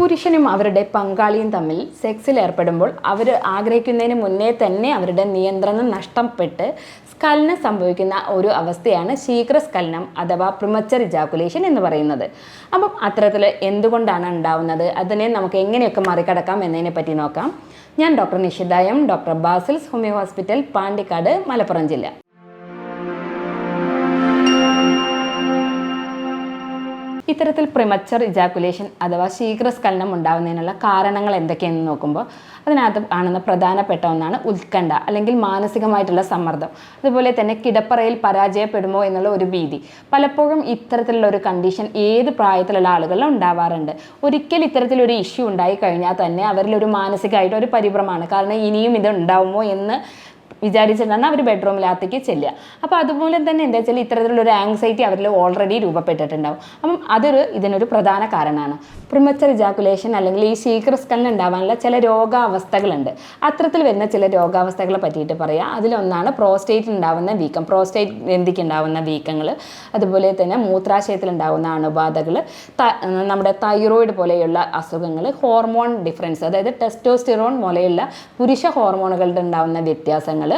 പുരുഷനും അവരുടെ പങ്കാളിയും തമ്മിൽ സെക്സിൽ ഏർപ്പെടുമ്പോൾ അവർ ആഗ്രഹിക്കുന്നതിന് മുന്നേ തന്നെ അവരുടെ നിയന്ത്രണം നഷ്ടപ്പെട്ട് സ്കലനം സംഭവിക്കുന്ന ഒരു അവസ്ഥയാണ് ശീഘ്രസ്കലനം അഥവാ പ്രിമച്ചർ ഇജാക്കുലേഷൻ എന്ന് പറയുന്നത്. അപ്പം അത്തരത്തിൽ എന്തുകൊണ്ടാണ് ഉണ്ടാവുന്നത്? അതിനെ നമുക്ക് എങ്ങനെയൊക്കെ മറികടക്കാം എന്നതിനെ പറ്റി നോക്കാം. ഞാൻ doctor നിഷിതായം doctor Basil's homeo hospital Pandikkad Malappuram ജില്ല. ഇത്തരത്തിൽ പ്രിമച്ചർ ഇജാക്കുലേഷൻ അഥവാ ശീഘ്രസ്ഖലനം ഉണ്ടാകുന്നതിനുള്ള കാരണങ്ങൾ എന്തൊക്കെയെന്ന് നോക്കുമ്പോൾ അതിനകത്ത് കാണുന്ന പ്രധാനപ്പെട്ട ഒന്നാണ് ഉത്കണ്ഠ അല്ലെങ്കിൽ മാനസികമായിട്ടുള്ള സമ്മർദ്ദം. അതുപോലെ തന്നെ കിടപ്പറയിൽ പരാജയപ്പെടുമോ എന്നുള്ള ഒരു ഭീതി. പലപ്പോഴും ഇത്തരത്തിലുള്ള ഒരു കണ്ടീഷൻ ഏത് പ്രായത്തിലുള്ള ആളുകളിലും ഉണ്ടാവാറുണ്ട്. ഒരിക്കൽ ഇത്തരത്തിലൊരു ഇഷ്യൂ ഉണ്ടായി കഴിഞ്ഞാൽ തന്നെ അവരിലൊരു മാനസികമായിട്ട് ഒരു പരിഭ്രമാണ് കാരണം ഇനിയും ഇത് ഉണ്ടാവുമോ എന്ന് വിചാരിച്ചിട്ടാണ് അവർ ബെഡ്റൂമിനകത്തേക്ക് ചെല്ലുക. അപ്പോൾ അതുപോലെ തന്നെ എന്താ വെച്ചാൽ ഇത്തരത്തിലുള്ള ആങ്സൈറ്റി അവരിൽ ഓൾറെഡി രൂപപ്പെട്ടിട്ടുണ്ടാവും. അപ്പം അതൊരു ഇതിനൊരു പ്രധാന കാരണമാണ്. പ്രിമച്ചർ ഇജാക്കുലേഷൻ അല്ലെങ്കിൽ ഈ ശീക്രസ്കലിന് ഉണ്ടാവാനുള്ള ചില രോഗാവസ്ഥകളുണ്ട്. അത്തരത്തിൽ വരുന്ന ചില രോഗാവസ്ഥകളെ പറ്റിയിട്ട് പറയാം. അതിലൊന്നാണ് പ്രോസ്റ്റേറ്റ് ഉണ്ടാവുന്ന വീക്കം. പ്രോസ്റ്റേറ്റ് ഗ്രന്ഥിക്ക് ഉണ്ടാവുന്ന വീക്കങ്ങൾ അതുപോലെ തന്നെ മൂത്രാശയത്തിൽ ഉണ്ടാവുന്ന അണുബാധകൾ നമ്മുടെ തൈറോയിഡ് പോലെയുള്ള അസുഖങ്ങൾ ഹോർമോൺ ഡിഫറൻസ് അതായത് ടെസ്റ്റോസ്റ്റിറോൺ പോലെയുള്ള പുരുഷ ഹോർമോണുകളുടെ ഉണ്ടാവുന്ന വ്യത്യാസങ്ങൾ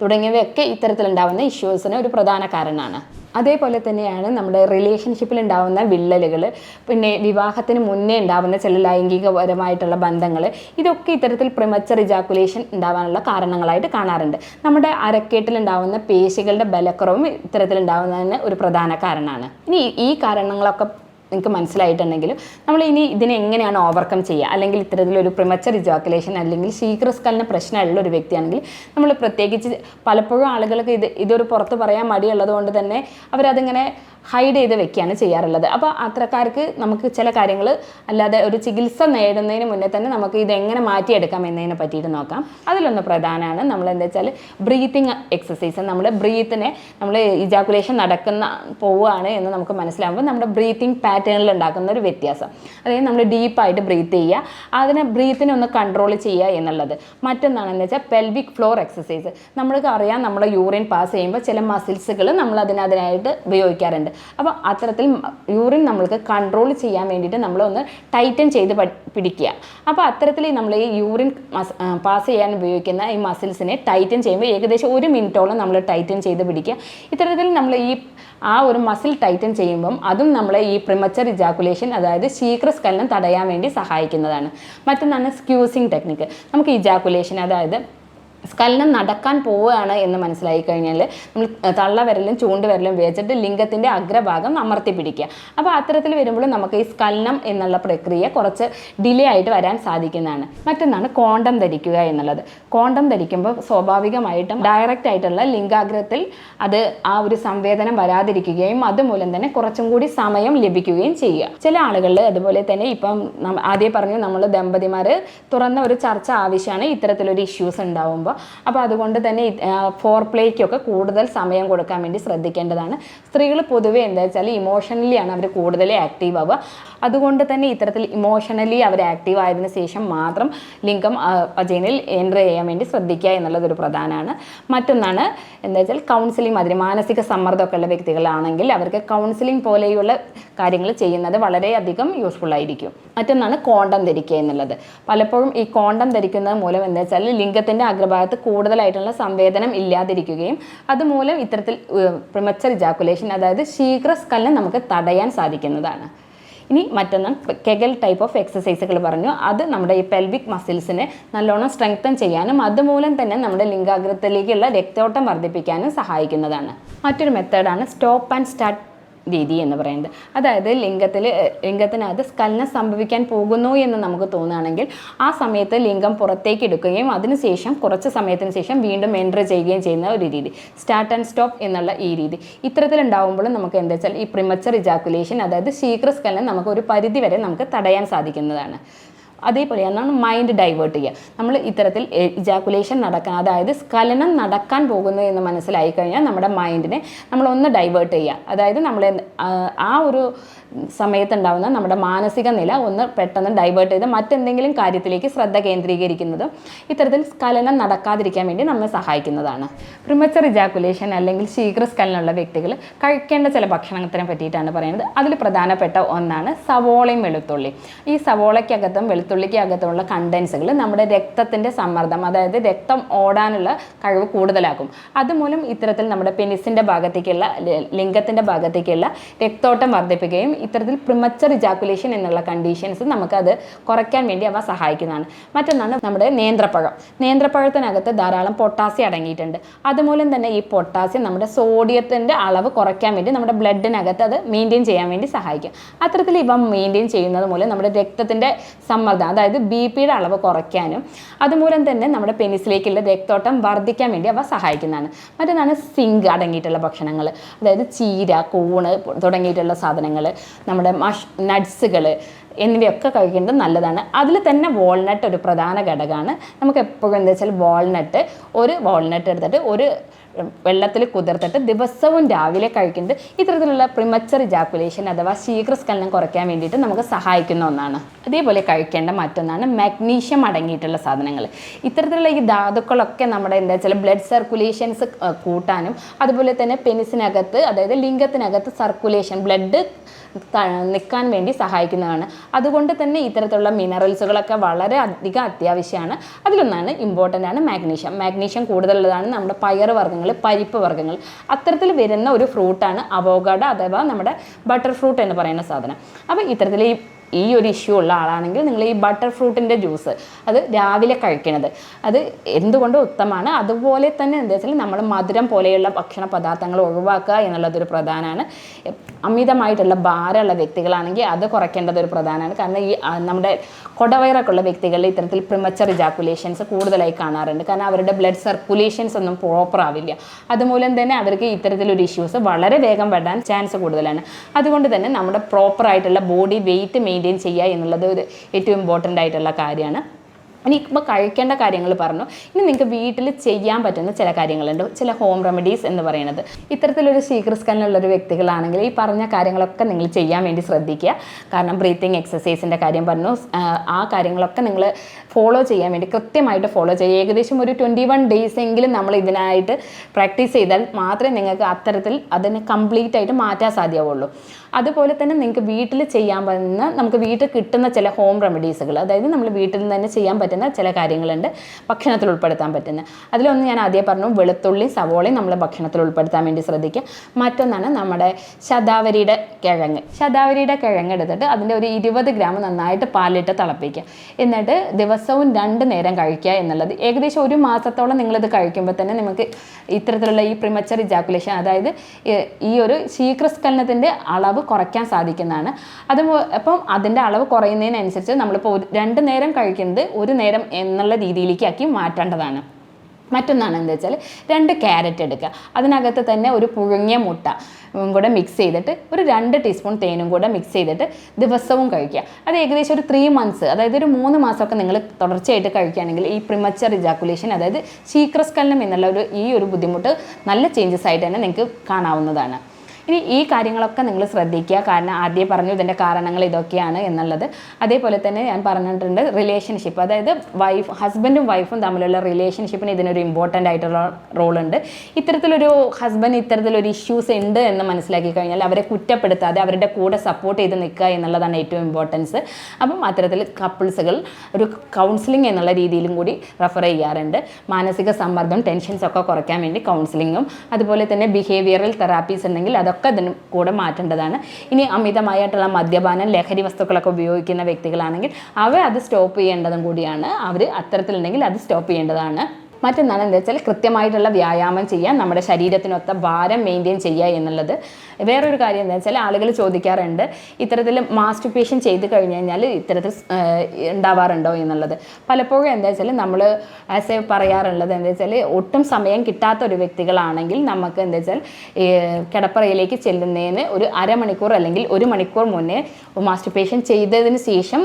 തുടങ്ങിയവയൊക്കെ ഇത്തരത്തിലുണ്ടാവുന്ന ഇഷ്യൂസിന് ഒരു പ്രധാന കാരണമാണ്. അതേപോലെ തന്നെയാണ് നമ്മുടെ റിലേഷൻഷിപ്പിൽ ഉണ്ടാവുന്ന വിള്ളലുകൾ പിന്നെ വിവാഹത്തിന് മുന്നേ ഉണ്ടാവുന്ന ചില ലൈംഗികപരമായിട്ടുള്ള ബന്ധങ്ങൾ ഇതൊക്കെ ഇത്തരത്തിൽ പ്രിമച്ചർ ഇജാക്കുലേഷൻ ഉണ്ടാവാനുള്ള കാരണങ്ങളായിട്ട് കാണാറുണ്ട്. നമ്മുടെ അരക്കേട്ടിലുണ്ടാവുന്ന പേശികളുടെ ബലക്കുറവും ഇത്തരത്തിലുണ്ടാവുന്നതിന് ഒരു പ്രധാന കാരണമാണ്. ഇനി ഈ കാരണങ്ങളൊക്കെ നിങ്ങൾക്ക് മനസ്സിലായിട്ടുണ്ടെങ്കിലും നമ്മൾ ഇനി ഇതിനെ എങ്ങനെയാണ് ഓവർകം ചെയ്യുക? അല്ലെങ്കിൽ ഇത്തരത്തിലൊരു പ്രിമച്ചർ ഇജാക്കുലേഷൻ അല്ലെങ്കിൽ ശീഘ്രസ്കലന പ്രശ്നമുള്ള ഒരു വ്യക്തിയാണെങ്കിൽ നമ്മൾ പ്രത്യേകിച്ച് പലപ്പോഴും ആളുകൾക്ക് ഇത് ഇതൊരു പുറത്ത് പറയാൻ മടിയുള്ളത് കൊണ്ട് തന്നെ അവരതിങ്ങനെ ഹൈഡ് ചെയ്ത് വെക്കുകയാണ് ചെയ്യാറുള്ളത്. അപ്പോൾ അത്രക്കാർക്ക് നമുക്ക് ചില കാര്യങ്ങൾ അല്ലാതെ ഒരു ചികിത്സ നേടുന്നതിന് മുന്നേ തന്നെ നമുക്ക് ഇതെങ്ങനെ മാറ്റിയെടുക്കാം എന്നതിനെ പറ്റിയിട്ട് നോക്കാം. അതിലൊന്ന് പ്രധാനമാണ് നമ്മൾ എന്താ വെച്ചാൽ ബ്രീത്തിങ് എക്സസൈസ് നമ്മൾ ബ്രീത്തിനെ നമ്മൾ ഇജാക്കുലേഷൻ നടക്കുന്ന പോവുകയാണ് എന്ന് നമുക്ക് മനസ്സിലാകുമ്പോൾ നമ്മുടെ ബ്രീത്തിങ് പാറ്റേണിൽ ഉണ്ടാക്കുന്ന ഒരു വ്യത്യാസം. അതായത് നമ്മൾ ഡീപ്പായിട്ട് ബ്രീത്ത് ചെയ്യുക. അതിനെ ബ്രീത്തിനെ ഒന്ന് കൺട്രോൾ ചെയ്യുക എന്നുള്ളത്. മറ്റൊന്നാണെന്ന് വെച്ചാൽ പെൽവിക് ഫ്ലോർ എക്സസൈസ് നമ്മൾക്ക് അറിയാം നമ്മൾ യൂറിൻ പാസ് ചെയ്യുമ്പോൾ ചില മസിൽസുകൾ നമ്മൾ അതിനതിനായിട്ട് ഉപയോഗിക്കാറുണ്ട്. അപ്പോൾ അത്തരത്തിൽ യൂറിൻ നമ്മൾക്ക് കൺട്രോൾ ചെയ്യാൻ വേണ്ടിയിട്ട് നമ്മളൊന്ന് ടൈറ്റൻ ചെയ്ത് പിടിക്കുക. അപ്പോൾ അത്തരത്തിൽ നമ്മൾ ഈ യൂറിൻ പാസ് ചെയ്യാൻ ഉപയോഗിക്കുന്ന ഈ മസിൽസിനെ ടൈറ്റൻ ചെയ്യുമ്പോൾ ഏകദേശം ഒരു മിനിറ്റോളം നമ്മൾ ടൈറ്റൻ ചെയ്ത് പിടിക്കുക. ഇത്തരത്തിൽ നമ്മൾ ഈ ആ ഒരു മസിൽ ടൈറ്റൻ ചെയ്യുമ്പം അതും നമ്മളെ ഈ പ്രിമച്ചർ ഇജാക്കുലേഷൻ അതായത് ശീഘ്രസ്ഖലനം തടയാൻ വേണ്ടി സഹായിക്കുന്നതാണ്. മറ്റൊന്നാണ് സ്ക്യൂസിങ് ടെക്നിക്ക് നമുക്ക് ഇജാക്കുലേഷൻ അതായത് സ്കലനം നടക്കാൻ പോവുകയാണ് എന്ന് മനസ്സിലായി കഴിഞ്ഞാൽ നമ്മൾ തള്ളവിരലും ചൂണ്ടുവിരലും വെച്ചിട്ട് ലിംഗത്തിന്റെ അഗ്രഭാഗം അമർത്തി പിടിക്കുക. അപ്പോൾ അത്തരത്തിൽ വരുമ്പോൾ നമുക്ക് ഈ സ്കലനം എന്നുള്ള പ്രക്രിയ കുറച്ച് ഡിലേ ആയിട്ട് വരാൻ സാധിക്കുന്നതാണ്. മറ്റൊന്നാണ് കോണ്ടം ധരിക്കുക എന്നുള്ളത്. കോണ്ടം ധരിക്കുമ്പോൾ സ്വാഭാവികമായിട്ടും ഡയറക്റ്റ് ആയിട്ടുള്ള ലിംഗാഗ്രത്തിൽ അത് ആ ഒരു സംവേദനം വരാതിരിക്കുകയും അതുമൂലം തന്നെ കുറച്ചും കൂടി സമയം ലഭിക്കുകയും ചെയ്യുക. ചില ആളുകളിൽ അതുപോലെ തന്നെ ഇപ്പം ആദ്യം പറഞ്ഞു നമ്മൾ ദമ്പതിമാർ തുറന്ന ഒരു ചർച്ച ആവശ്യമാണ്. ഇത്തരത്തിലൊരു ഇഷ്യൂസ് ഉണ്ടാവുമ്പോൾ അപ്പോൾ അതുകൊണ്ട് തന്നെ ഫോർ പ്ലേക്കൊക്കെ കൂടുതൽ സമയം കൊടുക്കാൻ വേണ്ടി ശ്രദ്ധിക്കേണ്ടതാണ്. സ്ത്രീകൾ പൊതുവേ എന്താ വെച്ചാൽ ഇമോഷണലി ആണ് അവർ കൂടുതൽ ആക്റ്റീവ് ആവുക. അതുകൊണ്ട് തന്നെ ഇത്തരത്തിൽ ഇമോഷണലി അവർ ആക്റ്റീവ് ആയതിനു ശേഷം മാത്രം ലിംഗം അജൈനിൽ എന്റർ ചെയ്യാൻ വേണ്ടി ശ്രദ്ധിക്കുക എന്നുള്ളത് ഒരു പ്രധാനമാണ്. മറ്റൊന്നാണ് എന്താ വെച്ചാൽ കൗൺസിലിംഗ് മാതിരി മാനസിക സമ്മർദ്ദമൊക്കെ ഉള്ള വ്യക്തികളാണെങ്കിൽ അവർക്ക് കൗൺസിലിംഗ് പോലെയുള്ള കാര്യങ്ങൾ ചെയ്യുന്നത് വളരെയധികം യൂസ്ഫുൾ ആയിരിക്കും. മറ്റൊന്നാണ് കോണ്ടം ധരിക്കുക എന്നുള്ളത്. പലപ്പോഴും ഈ കോണ്ടം ധരിക്കുന്നത് മൂലം എന്താ വെച്ചാൽ ലിംഗത്തിന്റെ അഗ്രഭാഗത്ത് കൂടുതലായിട്ടുള്ള സംവേദനം ഇല്ലാതിരിക്കുകയും അതുമൂലം ഇത്തരത്തിൽ പ്രിമച്ചർ ഇജാക്കുലേഷൻ അതായത് ശീഘ്രസ്കലനം നമുക്ക് തടയാൻ സാധിക്കുന്നതാണ്. ഇനി മറ്റൊന്ന് കെഗൽ ടൈപ്പ് ഓഫ് എക്സസൈസുകൾ പറഞ്ഞു. അത് നമ്മുടെ ഈ പെൽവിക് മസിൽസിനെ നല്ലോണം സ്ട്രെങ്തൻ ചെയ്യാനും അതുമൂലം തന്നെ നമ്മുടെ ലിംഗാഗ്രത്തിലേക്കുള്ള രക്തോട്ടം വർദ്ധിപ്പിക്കാനും സഹായിക്കുന്നതാണ്. മറ്റൊരു മെത്തേഡാണ് സ്റ്റോപ്പ് ആൻഡ് സ്റ്റാർട്ട് രീതി എന്ന് പറയുന്നത്. അതായത് ലിംഗത്തിൽ ലിംഗത്തിനകത്ത് സ്കലനം സംഭവിക്കാൻ പോകുന്നു എന്ന് നമുക്ക് തോന്നുകയാണെങ്കിൽ ആ സമയത്ത് ലിംഗം പുറത്തേക്ക് എടുക്കുകയും അതിനുശേഷം കുറച്ച് സമയത്തിന് ശേഷം വീണ്ടും എന്റർ ചെയ്യുകയും ചെയ്യുന്ന ഒരു രീതി. സ്റ്റാർട്ട് ആൻഡ് സ്റ്റോപ്പ് എന്നുള്ള ഈ രീതി. ഇത്തരത്തിലുണ്ടാവുമ്പോഴും നമുക്ക് എന്താ വെച്ചാൽ ഈ പ്രിമച്ചർ ഇജാക്കുലേഷൻ അതായത് ശീഘ്രസ്കലനം നമുക്ക് ഒരു പരിധി വരെ നമുക്ക് തടയാൻ സാധിക്കുന്നതാണ്. അതേപോലെ എന്നാണ് മൈൻഡ് ഡൈവേർട്ട് ചെയ്യുക. നമ്മൾ ഇത്തരത്തിൽ ഇജാക്കുലേഷൻ നടക്കാൻ അതായത് സ്ഖലനം നടക്കാൻ പോകുന്നു എന്ന് മനസ്സിലായി കഴിഞ്ഞാൽ നമ്മുടെ മൈൻഡിനെ നമ്മളൊന്ന് ഡൈവേർട്ട് ചെയ്യുക. അതായത് നമ്മൾ ആ ഒരു സമയത്തുണ്ടാവുന്ന നമ്മുടെ മാനസിക നില ഒന്ന് പെട്ടെന്ന് ഡൈവേർട്ട് ചെയ്ത് മറ്റെന്തെങ്കിലും കാര്യത്തിലേക്ക് ശ്രദ്ധ കേന്ദ്രീകരിക്കുന്നതും ഇത്തരത്തിൽ സ്കലനം നടക്കാതിരിക്കാൻ വേണ്ടി നമ്മെ സഹായിക്കുന്നതാണ്. പ്രിമച്ചർ ഇജാക്കുലേഷൻ അല്ലെങ്കിൽ ശീഘ്രസ്ഖലനമുള്ള വ്യക്തികൾ കഴിക്കേണ്ട ചില ഭക്ഷണത്തിനെ പറ്റിയിട്ടാണ് പറയുന്നത്. അതിൽ പ്രധാനപ്പെട്ട ഒന്നാണ് സവോളയും വെളുത്തുള്ളി. ഈ സവോളയ്ക്കകത്തും വെളുത്തുള്ളിക്കകത്തുമുള്ള കണ്ടൻസുകൾ നമ്മുടെ രക്തത്തിന്റെ സമ്മർദ്ദം അതായത് രക്തം ഓടാനുള്ള കഴിവ് കൂടുതലാക്കും. അതുമൂലം ഇത്തരത്തിൽ നമ്മുടെ പെനിസിന്റെ ഭാഗത്തേക്കുള്ള ലിംഗത്തിന്റെ ഭാഗത്തേക്കുള്ള രക്തോട്ടം വർദ്ധിപ്പിക്കുകയും ഇത്തരത്തിൽ പ്രിമച്ചർ ഇജാക്കുലേഷൻ എന്നുള്ള കണ്ടീഷൻസ് നമുക്കത് കുറയ്ക്കാൻ വേണ്ടി അവ സഹായിക്കുന്നതാണ്. മറ്റൊന്നാണ് നമ്മുടെ നേന്ത്രപ്പഴം. നേന്ത്രപ്പഴത്തിനകത്ത് ധാരാളം പൊട്ടാസ്യം അടങ്ങിയിട്ടുണ്ട്. അതുമൂലം തന്നെ ഈ പൊട്ടാസ്യം നമ്മുടെ സോഡിയത്തിന്റെ അളവ് കുറയ്ക്കാൻ വേണ്ടി നമ്മുടെ ബ്ലഡിനകത്ത് അത് മെയിന്റെയിൻ ചെയ്യാൻ വേണ്ടി സഹായിക്കും. അത്തരത്തിൽ ഇവ മെയിന്റെയിൻ ചെയ്യുന്നത് മൂലം നമ്മുടെ രക്തത്തിന്റെ സമ്മർദ്ദം അതായത് ബി പിയുടെ അളവ് കുറയ്ക്കാനും അതുമൂലം തന്നെ നമ്മുടെ പെനിസിലേക്കുള്ള രക്തോട്ടം വർദ്ധിക്കാൻ വേണ്ടി അവ സഹായിക്കുന്നതാണ്. മറ്റൊന്നാണ് സിങ്ക് അടങ്ങിയിട്ടുള്ള ഭക്ഷണങ്ങൾ അതായത് ചീര കൂണ് തുടങ്ങിയിട്ടുള്ള സാധനങ്ങൾ നമ്മുടെ മഷ് നട്ട്സുകൾ എന്നിവയൊക്കെ കഴിക്കേണ്ടത് നല്ലതാണ്. അതിൽ തന്നെ വാൾനട്ട് ഒരു പ്രധാന ഘടകമാണ്. നമുക്ക് എപ്പോഴും എന്താ വെച്ചാൽ വാൾനട്ട് ഒരു വാൾനട്ട് എടുത്തിട്ട് ഒരു വെള്ളത്തിൽ കുതിർത്തിട്ട് ദിവസവും രാവിലെ കഴിക്കുന്നത് ഇത്തരത്തിലുള്ള പ്രിമച്ചർ ഇജാക്കുലേഷൻ അഥവാ ശീഘ്രസ്ഖലനം കുറയ്ക്കാൻ വേണ്ടിയിട്ട് നമുക്ക് സഹായിക്കുന്ന ഒന്നാണ്. അതേപോലെ കഴിക്കേണ്ട മറ്റൊന്നാണ് മാഗ്നീഷ്യം അടങ്ങിയിട്ടുള്ള സാധനങ്ങൾ ഇത്തരത്തിലുള്ള ഈ ധാതുക്കളൊക്കെ നമ്മുടെ എന്താ വെച്ചാൽ ബ്ലഡ് സർക്കുലേഷൻസ് കൂട്ടാനും അതുപോലെ തന്നെ പെനിസിനകത്ത് അതായത് ലിംഗത്തിനകത്ത് സർക്കുലേഷൻ ബ്ലഡ് നിൽക്കാൻ വേണ്ടി സഹായിക്കുന്നതാണ്. അതുകൊണ്ട് തന്നെ ഇത്തരത്തിലുള്ള മിനറൽസുകളൊക്കെ വളരെ അധികം അത്യാവശ്യമാണ്. അതിലൊന്നാണ് ഇമ്പോർട്ടന്റ് ആണ് മാഗ്നീഷ്യം മാഗ്നീഷ്യം കൂടുതലുള്ളതാണ് നമ്മുടെ പയർ വർഗങ്ങൾ പരിപ്പ് വർഗങ്ങൾ. അത്തരത്തിൽ വരുന്ന ഒരു ഫ്രൂട്ടാണ് അവോഗാഡോ അഥവാ നമ്മുടെ ബട്ടർ ഫ്രൂട്ട് എന്ന് പറയുന്ന സാധനം. അപ്പോൾ ഇത്തരത്തിൽ ഈ ഈ ഒരു ഇഷ്യൂ ഉള്ള ആളാണെങ്കിൽ നിങ്ങൾ ഈ ബട്ടർ ഫ്രൂട്ടിന്റെ ജ്യൂസ് അത് രാവിലെ കഴിക്കണത്. അത് എന്തുകൊണ്ടും ഉത്തമമാണ്? അതുപോലെ തന്നെ എന്താ വെച്ചാൽ നമ്മൾ മധുരം പോലെയുള്ള ഭക്ഷണ പദാർത്ഥങ്ങൾ ഒഴിവാക്കുക എന്നുള്ളതൊരു പ്രധാനമാണ്. അമിതമായിട്ടുള്ള ഭാരമുള്ള വ്യക്തികളാണെങ്കിൽ അത് കുറയ്ക്കേണ്ടത് ഒരു പ്രധാനമാണ്. കാരണം ഈ നമ്മുടെ കൊടവയറൊക്കെ ഉള്ള വ്യക്തികളിൽ ഇത്തരത്തിൽ പ്രിമച്ചർ ഇജാക്കുലേഷൻസ് കൂടുതലായി കാണാറുണ്ട്. കാരണം അവരുടെ ബ്ലഡ് സർക്കുലേഷൻസ് ഒന്നും പ്രോപ്പർ ആവില്ല. അതുമൂലം തന്നെ അവർക്ക് ഇത്തരത്തിലൊരു ഇഷ്യൂസ് വളരെ വേഗം വരാൻ ചാൻസ് കൂടുതലാണ്. അതുകൊണ്ട് തന്നെ നമ്മുടെ പ്രോപ്പറായിട്ടുള്ള ബോഡി വെയിറ്റ് മെയിന്റെയിൻ ചെയ്യുക എന്നുള്ളത് ഒരു ഏറ്റവും ഇമ്പോർട്ടന്റ് ആയിട്ടുള്ള കാര്യമാണ്. ഇനി ഇപ്പോൾ കഴിക്കേണ്ട കാര്യങ്ങൾ പറഞ്ഞു. ഇനി നിങ്ങൾക്ക് വീട്ടിൽ ചെയ്യാൻ പറ്റുന്ന ചില കാര്യങ്ങളുണ്ട്. ചില ഹോം റെമഡീസ് എന്ന് പറയുന്നത്. ഇത്തരത്തിലൊരു ശീഘ്രസ്കനുള്ള ഒരു വ്യക്തികളാണെങ്കിൽ ഈ പറഞ്ഞ കാര്യങ്ങളൊക്കെ നിങ്ങൾ ചെയ്യാൻ വേണ്ടി ശ്രദ്ധിക്കുക. കാരണം ബ്രീത്തിങ് എക്സസൈസിന്റെ കാര്യം പറഞ്ഞു. ആ കാര്യങ്ങളൊക്കെ നിങ്ങൾ ഫോളോ ചെയ്യാൻ വേണ്ടി കൃത്യമായിട്ട് ഫോളോ ചെയ്യുക. ഏകദേശം ഒരു ട്വന്റി വൺ ഡേയ്സ് എങ്കിലും നമ്മൾ ഇതിനായിട്ട് പ്രാക്ടീസ് ചെയ്താൽ മാത്രമേ നിങ്ങൾക്ക് അത്തരത്തിൽ അതിനെ കംപ്ലീറ്റ് ആയിട്ട് മാറ്റാൻ സാധ്യമാവുള്ളൂ അതുപോലെ തന്നെ നിങ്ങൾക്ക് വീട്ടിൽ ചെയ്യാൻ പറ്റുന്ന നമുക്ക് വീട്ടിൽ കിട്ടുന്ന ചില ഹോം റെമഡീസുകൾ അതായത് നമ്മൾ വീട്ടിൽ നിന്ന് തന്നെ ചെയ്യാൻ പറ്റുന്ന ചില കാര്യങ്ങളുണ്ട്. ഭക്ഷണത്തിൽ ഉൾപ്പെടുത്താൻ പറ്റുന്ന. അതിലൊന്ന് ഞാൻ ആദ്യം പറഞ്ഞു വെളുത്തുള്ളി സവോളയും നമ്മൾ ഭക്ഷണത്തിൽ ഉൾപ്പെടുത്താൻ വേണ്ടി ശ്രദ്ധിക്കുക. മറ്റൊന്നാണ് നമ്മുടെ ശതാവരിയുടെ കിഴങ്ങ്. ശതാവരിയുടെ കിഴങ്ങ് എടുത്തിട്ട് അതിന്റെ ഒരു ഇരുപത് ഗ്രാം നന്നായിട്ട് പാലിട്ട് തിളപ്പിക്കുക. എന്നിട്ട് ദിവസവും രണ്ട് നേരം കഴിക്കുക എന്നുള്ളത്. ഏകദേശം ഒരു മാസത്തോളം നിങ്ങളിത് കഴിക്കുമ്പോൾ തന്നെ നിങ്ങൾക്ക് ഇത്തരത്തിലുള്ള ഈ പ്രിമച്ചർ ഇജാക്കുലേഷൻ അതായത് ഈ- ഒരു ശീഘ്രസ്ഖലനത്തിന്റെ അളവ് കുറയ്ക്കാൻ സാധിക്കുന്നതാണ്. അത് അപ്പം അതിന്റെ അളവ് കുറയുന്നതിനനുസരിച്ച് നമ്മളിപ്പോൾ രണ്ട് നേരം കഴിക്കുന്നത് ഒരു നേരം എന്നുള്ള രീതിയിലേക്ക് ആക്കി മാറ്റേണ്ടതാണ്. മറ്റൊന്നാണ് എന്താ വെച്ചാൽ രണ്ട് ക്യാരറ്റ് എടുക്കുക. അതിനകത്ത് തന്നെ ഒരു പുഴുങ്ങിയ മുട്ട കൂടെ മിക്സ് ചെയ്തിട്ട് ഒരു രണ്ട് ടീസ്പൂൺ തേനും കൂടെ മിക്സ് ചെയ്തിട്ട് ദിവസവും കഴിക്കുക. അത് ഏകദേശം ഒരു ത്രീ മന്ത്സ് അതായത് ഒരു മൂന്ന് മാസമൊക്കെ നിങ്ങൾ തുടർച്ചയായിട്ട് കഴിക്കുകയാണെങ്കിൽ ഈ പ്രിമച്ചർ ഇജാക്കുലേഷൻ അതായത് ശീക്രസ്കലനം എന്നുള്ള ഒരു ഈ ഒരു ബുദ്ധിമുട്ട് നല്ല ചേഞ്ചസ് ആയിട്ട് തന്നെ നിങ്ങൾക്ക് കാണാവുന്നതാണ്. ഇനി ഈ കാര്യങ്ങളൊക്കെ നിങ്ങൾ ശ്രദ്ധിക്കുക. കാരണം ആദ്യം പറഞ്ഞു ഇതിന്റെ കാരണങ്ങൾ ഇതൊക്കെയാണ് എന്നുള്ളത്. അതേപോലെ തന്നെ ഞാൻ പറഞ്ഞിട്ടുണ്ട് റിലേഷൻഷിപ്പ് അതായത് വൈഫ് ഹസ്ബൻഡും വൈഫും തമ്മിലുള്ള റിലേഷൻഷിപ്പിന് ഇതിനൊരു ഇമ്പോർട്ടന്റ് ആയിട്ടുള്ള റോളുണ്ട് ഇത്തരത്തിലൊരു ഹസ്ബൻഡ് ഇത്തരത്തിലൊരു ഇഷ്യൂസ് ഉണ്ട് എന്ന് മനസ്സിലാക്കി കഴിഞ്ഞാൽ അവരെ കുറ്റപ്പെടുത്താതെ അവരുടെ കൂടെ സപ്പോർട്ട് ചെയ്ത് നിൽക്കുക എന്നുള്ളതാണ് ഏറ്റവും ഇമ്പോർട്ടൻസ് അപ്പം അത്തരത്തിൽ കപ്പിൾസുകൾ ഒരു കൗൺസിലിംഗ് എന്നുള്ള രീതിയിലും കൂടി റെഫർ ചെയ്യാറുണ്ട്. മാനസിക സമ്മർദ്ദം ടെൻഷൻസ് ഒക്കെ കുറയ്ക്കാൻ വേണ്ടി കൗൺസിലിങ്ങും അതുപോലെ തന്നെ ബിഹേവിയറൽ തെറാപ്പീസ് ഉണ്ടെങ്കിൽ അതൊക്കെ അതിന് കൂടെ മാറ്റേണ്ടതാണ്. ഇനി അമിതമായിട്ടുള്ള മദ്യപാനം ലഹരി വസ്തുക്കളൊക്കെ ഉപയോഗിക്കുന്ന വ്യക്തികളാണെങ്കിൽ അവ അത് സ്റ്റോപ്പ് ചെയ്യേണ്ടതും കൂടിയാണ്. അവർ അത്തരത്തിലുണ്ടെങ്കിൽ അത് സ്റ്റോപ്പ് ചെയ്യേണ്ടതാണ്. മറ്റൊന്നാണ് എന്താ വെച്ചാൽ കൃത്യമായിട്ടുള്ള വ്യായാമം ചെയ്യാൻ നമ്മുടെ ശരീരത്തിനൊത്ത ഭാരം മെയിന്റെയിൻ ചെയ്യുക എന്നുള്ളത്. വേറൊരു കാര്യം എന്താ വെച്ചാൽ ആളുകൾ ചോദിക്കാറുണ്ട് ഇത്തരത്തിൽ മാസ്റ്റുപേഷൻ ചെയ്ത് കഴിഞ്ഞ് കഴിഞ്ഞാൽ ഇത്തരത്തിൽ ഉണ്ടാവാറുണ്ടോ എന്നുള്ളത്. പലപ്പോഴും എന്താ വെച്ചാൽ നമ്മൾ ആസ് എ പറയാറുള്ളത് എന്താ വെച്ചാൽ ഒട്ടും സമയം കിട്ടാത്ത ഒരു വ്യക്തികളാണെങ്കിൽ നമുക്ക് എന്താ വെച്ചാൽ കിടപ്പറയിലേക്ക് ചെല്ലുന്നതിന് ഒരു അരമണിക്കൂർ അല്ലെങ്കിൽ ഒരു മണിക്കൂർ മുന്നേ മാസ്റ്റുപേഷൻ ചെയ്തതിന് ശേഷം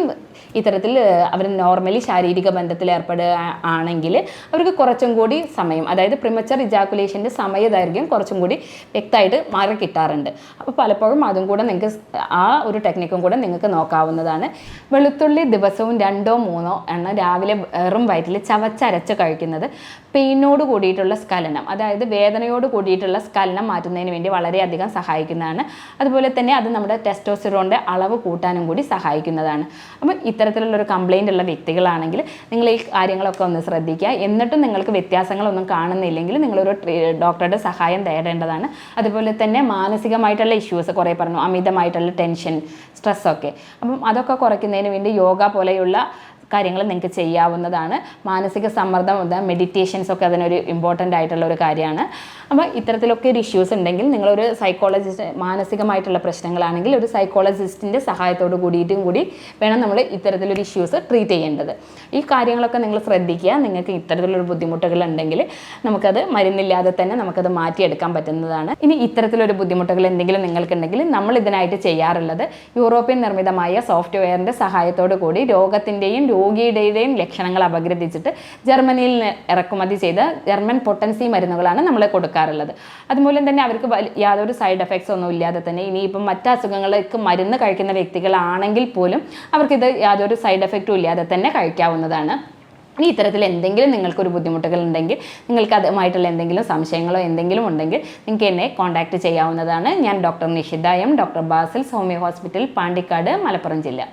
ഇത്തരത്തിൽ അവർ നോർമലി ശാരീരിക ബന്ധത്തിൽ ഏർപ്പെടുക ആണെങ്കിൽ അവർക്ക് കുറച്ചും കൂടി സമയം അതായത് പ്രിമച്ചർ ഇജാക്കുലേഷന്റെ സമയദൈർഘ്യം കുറച്ചും കൂടി വ്യക്തമായിട്ട് മാറി കിട്ടാറുണ്ട്. അപ്പോൾ പലപ്പോഴും അതും കൂടെ നിങ്ങൾക്ക് ആ ഒരു ടെക്നിക്കും കൂടെ നിങ്ങൾക്ക് നോക്കാവുന്നതാണ്. വെളുത്തുള്ളി ദിവസവും രണ്ടോ മൂന്നോ എണ്ണം രാവിലെ വെറും വയറ്റിൽ ചവച്ചരച്ച് കഴിക്കുന്നത് പെയിനോട് കൂടിയിട്ടുള്ള സ്കലനം അതായത് വേദനയോട് കൂടിയിട്ടുള്ള സ്കലനം മാറ്റുന്നതിന് വേണ്ടി വളരെയധികം സഹായിക്കുന്നതാണ്. അതുപോലെ തന്നെ അത് നമ്മുടെ ടെസ്റ്റോസിറോണിന്റെ അളവ് കൂട്ടാനും കൂടി സഹായിക്കുന്നതാണ്. അപ്പം ഇത്തരത്തിലുള്ളൊരു കംപ്ലൈന്റ് ഉള്ള വ്യക്തികളാണെങ്കിൽ നിങ്ങൾ ഈ കാര്യങ്ങളൊക്കെ ഒന്ന് ശ്രദ്ധിക്കുക. എന്നിട്ടും നിങ്ങൾക്ക് വ്യത്യാസങ്ങളൊന്നും കാണുന്നില്ലെങ്കിൽ നിങ്ങളൊരു ഡോക്ടറുടെ സഹായം തേടേണ്ടതാണ്. അതുപോലെ തന്നെ മാനസികമായിട്ടുള്ള ഇഷ്യൂസ് കുറേ പറഞ്ഞു അമിതമായിട്ടുള്ള ടെൻഷൻ സ്ട്രെസ്സൊക്കെ അപ്പം അതൊക്കെ കുറയ്ക്കുന്നതിന് വേണ്ടി യോഗ പോലെയുള്ള കാര്യങ്ങൾ നിങ്ങൾക്ക് ചെയ്യാവുന്നതാണ്. മാനസിക സമ്മർദ്ദം മെഡിറ്റേഷൻസ് ഒക്കെ അതിനൊരു ഇമ്പോർട്ടന്റ് ആയിട്ടുള്ള ഒരു കാര്യമാണ്. അപ്പോൾ ഇത്തരത്തിലൊക്കെ ഒരു ഇഷ്യൂസ് ഉണ്ടെങ്കിൽ നിങ്ങളൊരു സൈക്കോളജിസ്റ്റ് മാനസികമായിട്ടുള്ള പ്രശ്നങ്ങളാണെങ്കിൽ ഒരു സൈക്കോളജിസ്റ്റിന്റെ സഹായത്തോട് കൂടിയിട്ടും കൂടി വേണം നമ്മൾ ഇത്തരത്തിലൊരു ഇഷ്യൂസ് ട്രീറ്റ് ചെയ്യേണ്ടത്. ഈ കാര്യങ്ങളൊക്കെ നിങ്ങൾ ശ്രദ്ധിക്കുക. നിങ്ങൾക്ക് ഇത്തരത്തിലൊരു ബുദ്ധിമുട്ടുകൾ ഉണ്ടെങ്കിൽ നമുക്കത് മരുന്നില്ലാതെ തന്നെ നമുക്കത് മാറ്റിയെടുക്കാൻ പറ്റുന്നതാണ്. ഇനി ഇത്തരത്തിലൊരു ബുദ്ധിമുട്ടുകൾ എന്തെങ്കിലും നിങ്ങൾക്കുണ്ടെങ്കിൽ നമ്മൾ ഇതിനായിട്ട് ചെയ്യാറുള്ളത് യൂറോപ്യൻ നിർമ്മിതമായ സോഫ്റ്റ്വെയറിന്റെ സഹായത്തോടു കൂടി രോഗത്തിന്റെയും രോഗിയുടെയും ലക്ഷണങ്ങൾ അപഗ്രഥിച്ചിട്ട് ജർമ്മനിയിൽ ഇറക്കുമതി ചെയ്ത ജർമ്മൻ പൊട്ടൻസി മരുന്നുകളാണ് നമ്മൾ കൊടുക്കാറുള്ളത്. അതുമൂലം തന്നെ അവർക്ക് യാതൊരു സൈഡ് എഫക്ട്സ് ഒന്നും ഇല്ലാതെ തന്നെ ഇനിയിപ്പം മറ്റ് അസുഖങ്ങൾക്ക് മരുന്ന് കഴിക്കുന്ന വ്യക്തികളാണെങ്കിൽ പോലും അവർക്കിത് യാതൊരു സൈഡ് എഫക്റ്റും ഇല്ലാതെ തന്നെ കഴിക്കാവുന്നതാണ്. ഇനി ഇത്തരത്തിൽ എന്തെങ്കിലും നിങ്ങൾക്കൊരു ബുദ്ധിമുട്ടുകൾ ഉണ്ടെങ്കിൽ നിങ്ങൾക്ക് അതുമായിട്ടുള്ള എന്തെങ്കിലും സംശയങ്ങളോ എന്തെങ്കിലും ഉണ്ടെങ്കിൽ നിങ്ങൾക്ക് എന്നെ കോൺടാക്റ്റ് ചെയ്യാവുന്നതാണ്. ഞാൻ doctor Nishitha M doctor Basil homeo hospital Pandikkad Malappuram ജില്ല.